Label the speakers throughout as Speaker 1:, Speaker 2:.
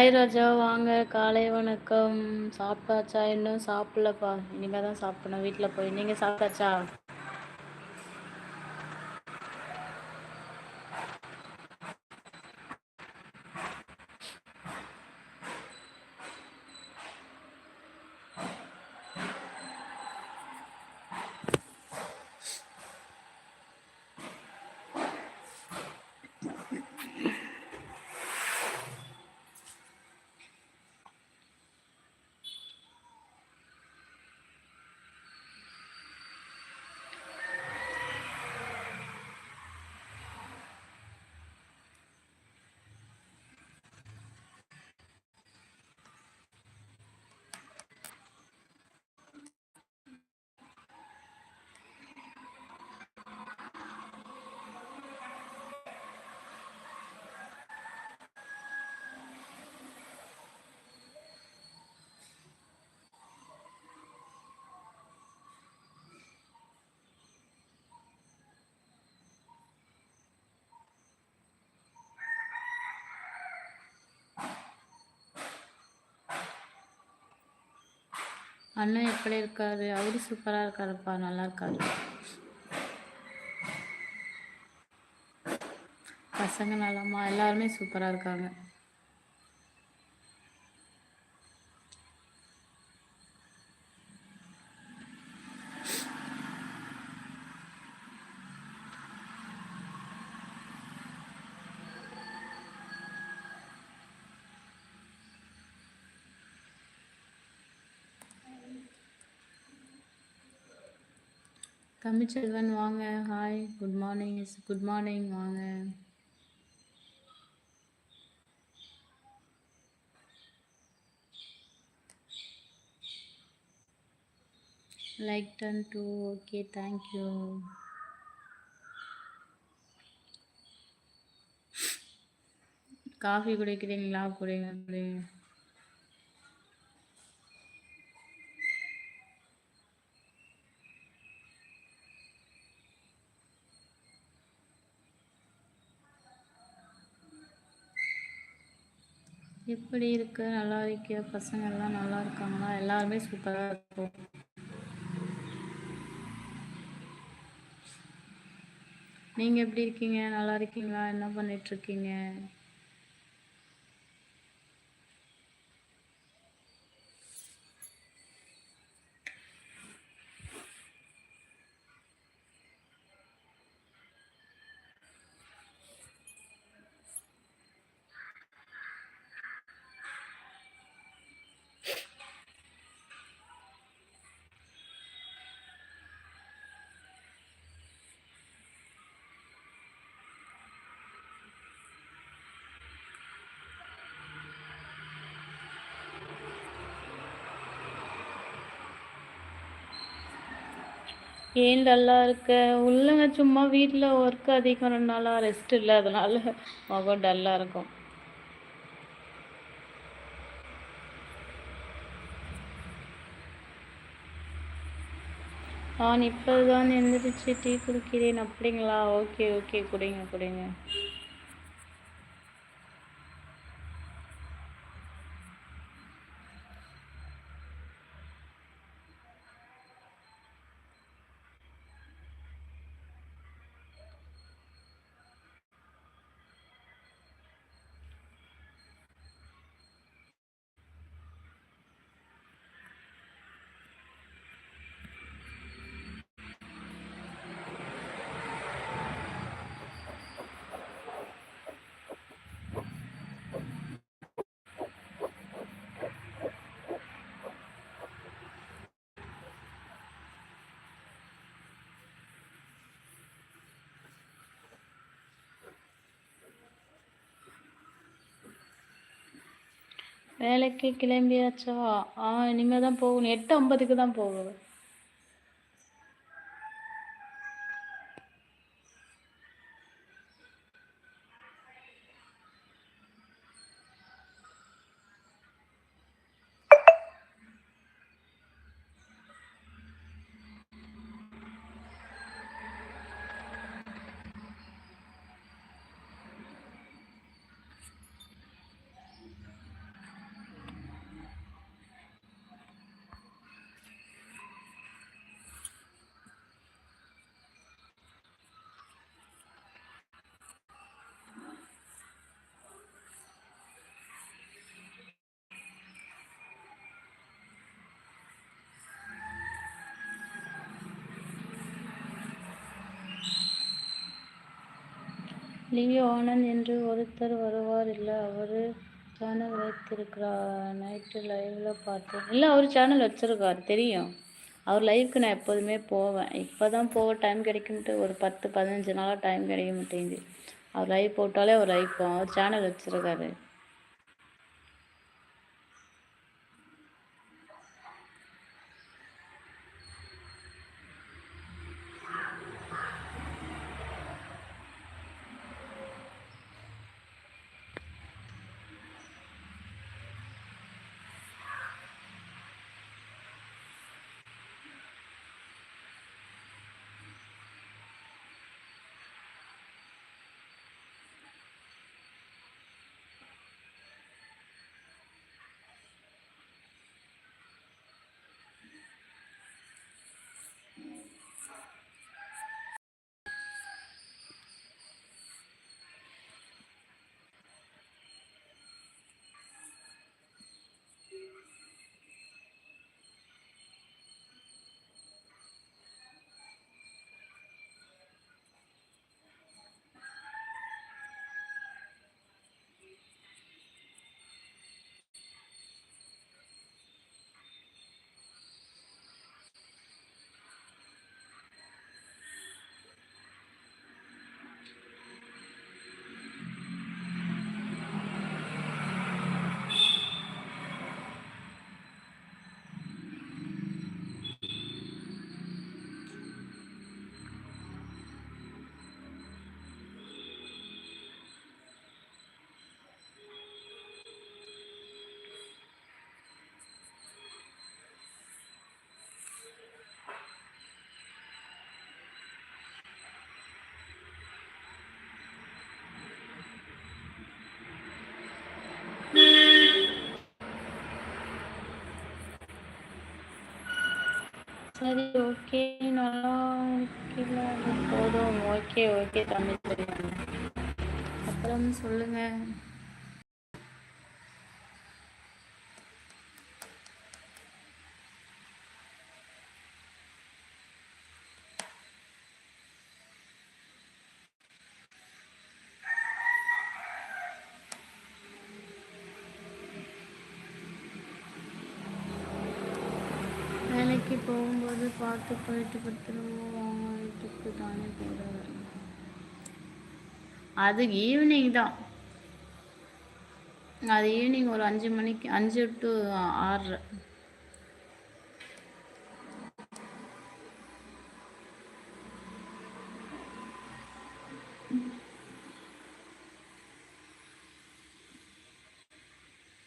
Speaker 1: Hi ராஜா வாங்க. காலை வணக்கம். சாப்பிட்டாச்சா? இன்னும் சாப்பிடலப்பா. இனிமேல் தான் சாப்பிடணும். வீட்டில் போய். நீங்கள் சாப்பிட்டாச்சா? அண்ணன் எப்படி இருக்காரு அவரு சூப்பராக இருக்காருப்பா நல்லா இருக்காரு. பசங்க நலமா? எல்லாருமே சூப்பராக இருக்காங்க. தமிழ்ச்செல்வன் வாங்க. Hi good morning good morning வாங்க. லைக் டன் டூ ஓகே தேங்க்யூ காஃபி குடிக்கிறீங்களா? குடிங்க குடிங்க எப்படி இருக்கு? நல்லா இருக்கியா? பசங்க எல்லாம் நல்லா இருக்காங்களா? எல்லாருமே சூப்பராக இருக்கும் நீங்கள் எப்படி இருக்கீங்க? நல்லா இருக்கீங்களா? என்ன பண்ணிட்டு இருக்கீங்க? ஏன் டல்லாக இருக்க? உள்ளங்க சும்மா வீட்டில் ஒர்க் அதிகம் ரெண்டு நாளாக ரெஸ்ட் இல்லை அதனால முகம் டல்லாக இருக்கும். நான் இப்போதான் எந்திரிச்சு டீ குடிக்கிறேன் அப்படிங்களா? ஓகே ஓகே குடிங்க குடிங்க. வேலைக்கு கிளம்பியாச்சா? ஆ இனிமேல் தான் போகணும். எட்டு ஐம்பதுக்கு தான் போகணும். லியோ ஆனந்த் என்று ஒருத்தர் வருவார். இல்லை அவர் சேனல் வைத்திருக்கிறார். நைட்டு லைவில் பார்த்தேன். இல்லை அவர் சேனல் வச்சுருக்கார். தெரியும். அவர் லைவுக்கு நான் எப்போதுமே போவேன். இப்போ தான் போக டைம் கிடைக்கும்ட்டு ஒரு பத்து பதினஞ்சு நாளாக டைம் கிடைக்க மாட்டேங்குது அவர் லைவ் போட்டாலே அவர் லைவ் போவோம் அவர் சேனல் வச்சுருக்காரு. சரி ஓகே நல்லா இருக்கீங்களா போதும் ஓகே ஓகே தமிழ் தெரியும் அப்புறம் சொல்லுங்கள் வேலைக்கு போகும்போது பார்த்து போயிட்டு பத்திரமா வீட்டுக்கு தானே கூட அது ஈவினிங் தான். அது ஈவினிங் ஒரு அஞ்சு மணிக்கு அஞ்சு டு ஆறு.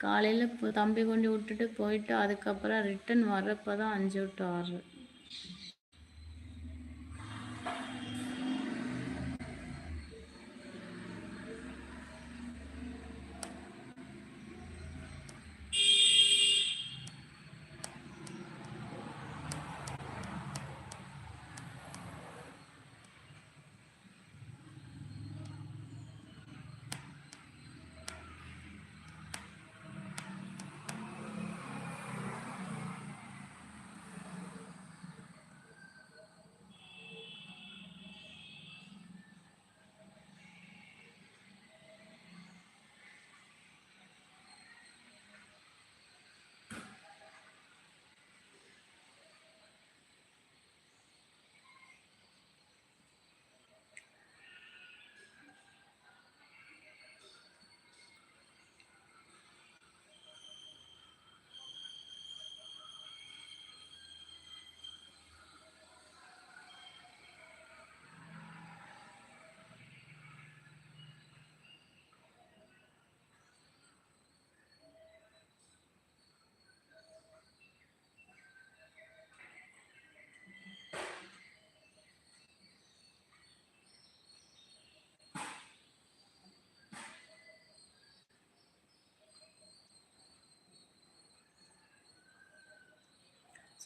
Speaker 1: காலையில் இப்போ தம்பி கொண்டு விட்டுட்டு போயிட்டு அதுக்கப்புறம் ரிட்டன் வர்றப்போ தான் அஞ்சு டு ஆறு.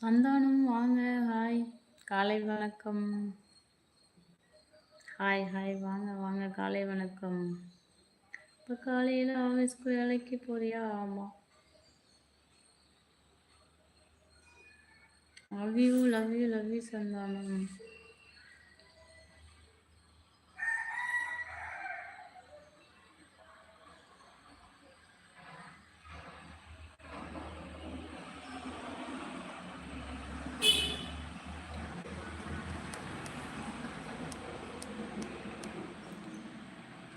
Speaker 1: சந்தானம் வாங்க. ஹாய் காலை வணக்கம். ஹாய் ஹாய் வாங்க வாங்க. காலை வணக்கம். இப்போ காலையில் ஆஃபீஸ்க்கு வேலைக்கு போறியா? ஆமாம் love you love you love you Santhanam.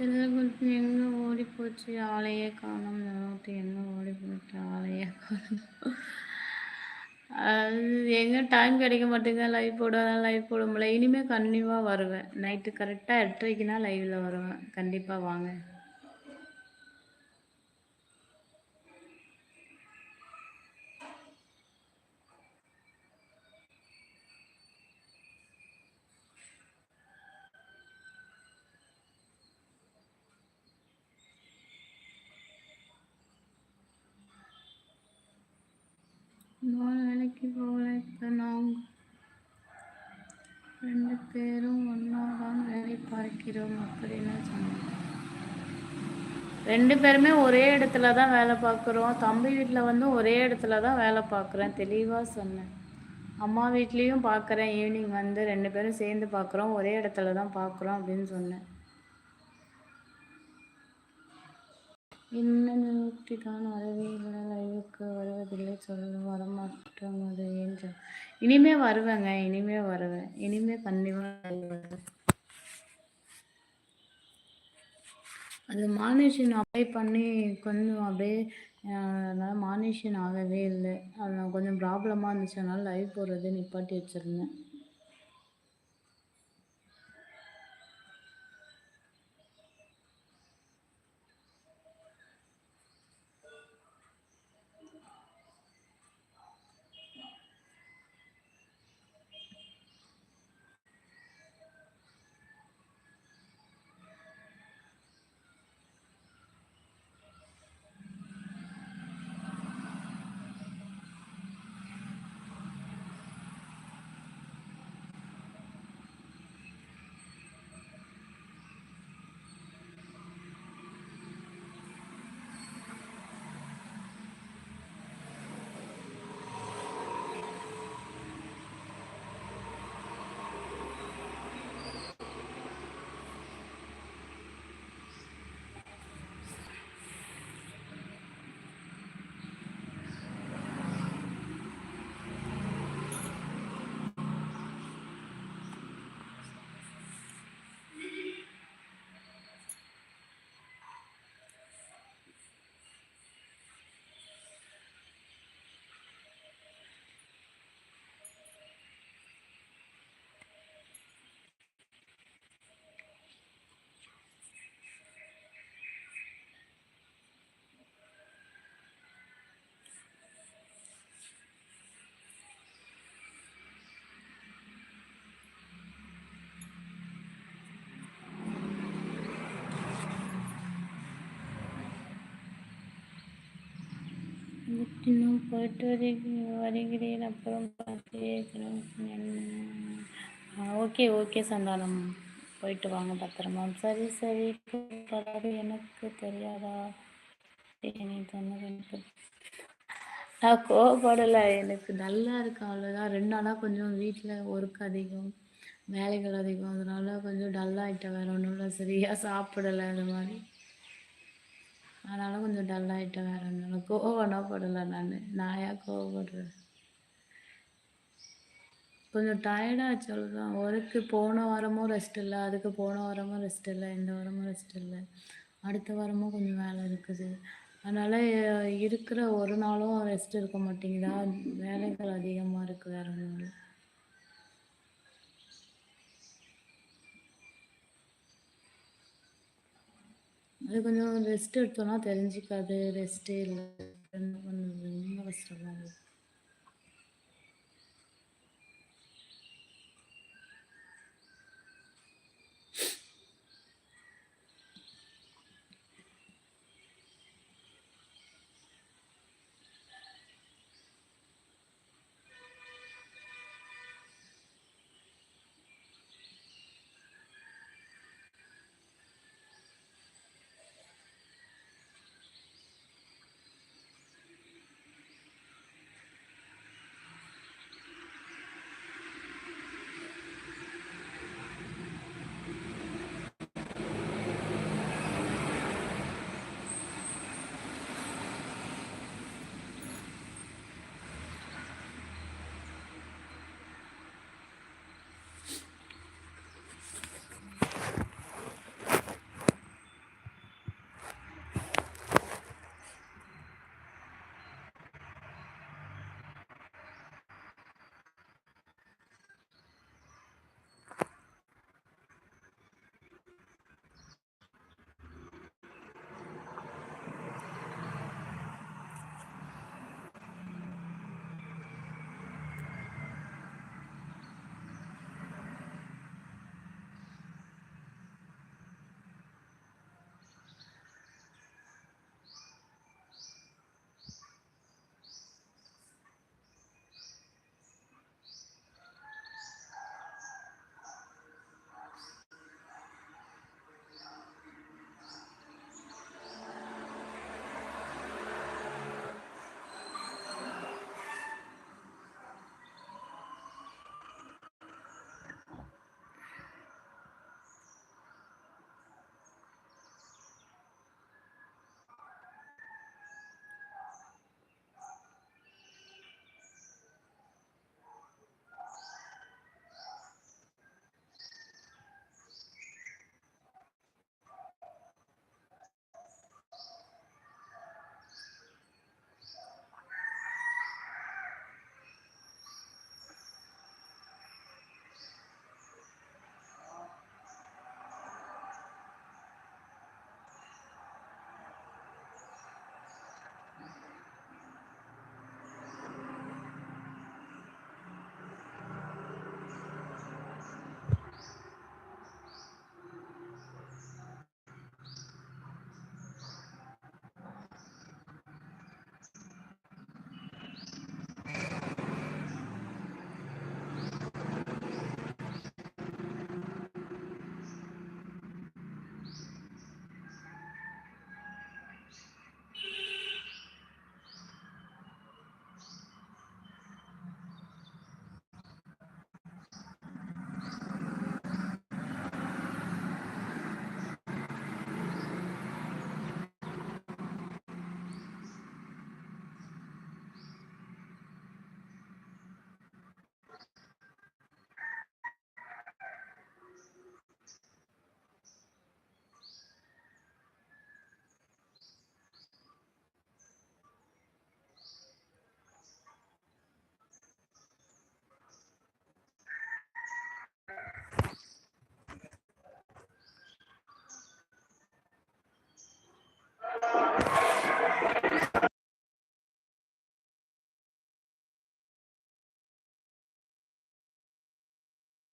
Speaker 1: செல்லக்குட்டி எங்கே ஓடி போச்சு ஆளையே காணும் நோட்டு எங்கே ஓடி போச்சு ஆளையே காணும் அது எங்கே டைம் கிடைக்க மாட்டேங்க லைவ் போடுவேன் லைவ் போட முடியல. இனிமேல் கண்டிப்பாக வருவேன். நைட்டு கரெக்டாக எட்டரைக்குனா லைவில் வருவேன். கண்டிப்பாக வாங்க நான் வேலைக்கு போகல இப்போ நாங்கள் ரெண்டு பேரும் ஒன்றா தான் வேலை பார்க்கிறோம் அப்படின்னு சொன்னாங்க ரெண்டு பேருமே ஒரே இடத்துல தான் வேலை பார்க்குறோம். தம்பி வீட்டில் வந்து ஒரே இடத்துல தான் வேலை பார்க்குறேன். தெளிவாக சொன்னேன். அம்மா வீட்லேயும் பார்க்குறேன். ஈவினிங் வந்து ரெண்டு பேரும் சேர்ந்து பார்க்குறோம். ஒரே இடத்துல தான் பார்க்குறோம் அப்படின்னு சொன்னேன். இன்னொருத்தி தான் வரவே இல்லை லைவுக்கு வருவதில்லை சொல்ல அது ஏன் சொல்? இனிமே வருவேங்க. இனிமே வருவேன். இனிமே கண்டிப்பாக வருவேன். அது மானிஷன் அப்ளை பண்ணி கொஞ்சம் அப்படியே அதனால் மானிஷன் ஆகவே இல்லை. அது கொஞ்சம் ப்ராப்ளமாக இருந்துச்சு. அதனால் லைவ் போடுறது நிப்பாட்டி வச்சுருந்தேன். இன்னும் போயிட்டு வருகிறேன். அப்புறம் ஓகே ஓகே சந்தானம். போயிட்டு வாங்க பத்திரமா. சரி சரி. எனக்கு தெரியாதா? எனக்கு நான் கோவப்படலை. எனக்கு நல்லா இருக்கு. அவ்வளோதான் ரெண்டு நாளாக கொஞ்சம் வீட்டில் ஒர்க் அதிகம் வேலைகள் அதிகம். அதனால கொஞ்சம் டல்லாகிட்டேன் வேறு ஒன்றும் இல்லை. சரியாக சாப்பிடலை அது மாதிரி. அதனால் கொஞ்சம் டல்லாகிட்டேன் வேறு ஒன்றும் கோவம்னா படலை நான். நான் ஏன் கோவப்படுறேன்? கொஞ்சம் டயர்டாச்சு அவ்வளோதான் ஒர்க்கு போன வாரமும் ரெஸ்ட் இல்லை அதுக்கு போன வாரமும் ரெஸ்ட் இல்லை இந்த வாரமும் ரெஸ்ட் இல்லை. அடுத்த வாரமும் கொஞ்சம் வேலை இருக்குது. அதனால் இருக்கிற ஒரு நாளும் ரெஸ்ட் இருக்க மாட்டேங்குதா. வேலைகள் அதிகமாக இருக்குது வேறு ஒன்றும் இல்லை. அது கொஞ்சம் ரெஸ்ட் எடுத்தோன்னா தெரிஞ்சிக்காது ரெஸ்ட்டே இல்லை. என்ன ரொம்ப கஷ்டமாக இருக்கும்